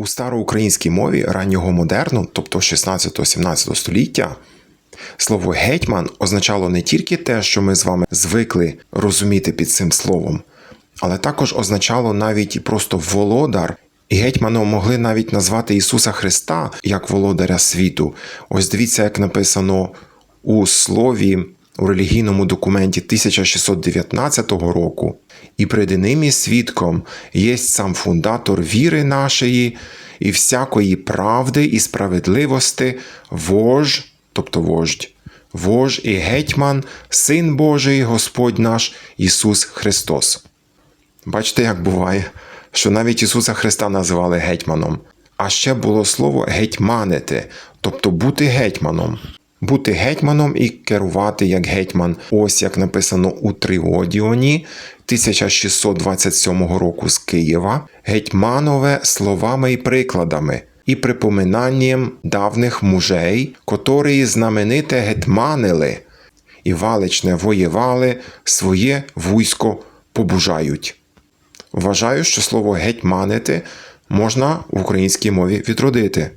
У староукраїнській мові раннього модерну, тобто 16-17 століття, слово гетьман означало не тільки те, що ми з вами звикли розуміти під цим словом, але також означало навіть просто володар. І гетьманом могли навіть назвати Ісуса Христа як володаря світу. Ось дивіться, як написано у слові у релігійному документі 1619 року. І пред ним і свідком єсть сам фундатор віри нашої і всякої правди і справедливости, вож, тобто вождь, вож і гетьман, Син Божий, Господь наш Ісус Христос. Бачите, як буває, що навіть Ісуса Христа називали гетьманом. А ще було слово гетьманити, тобто бути гетьманом. Бути гетьманом і керувати як гетьман, ось як написано у Тріодіоні 1627 року з Києва, гетьманове словами і прикладами, і припоминанням давних мужей, котрі знамените гетьманили, і валичне воєвали, своє військо побужають. Вважаю, що слово гетьманити можна в українській мові відродити.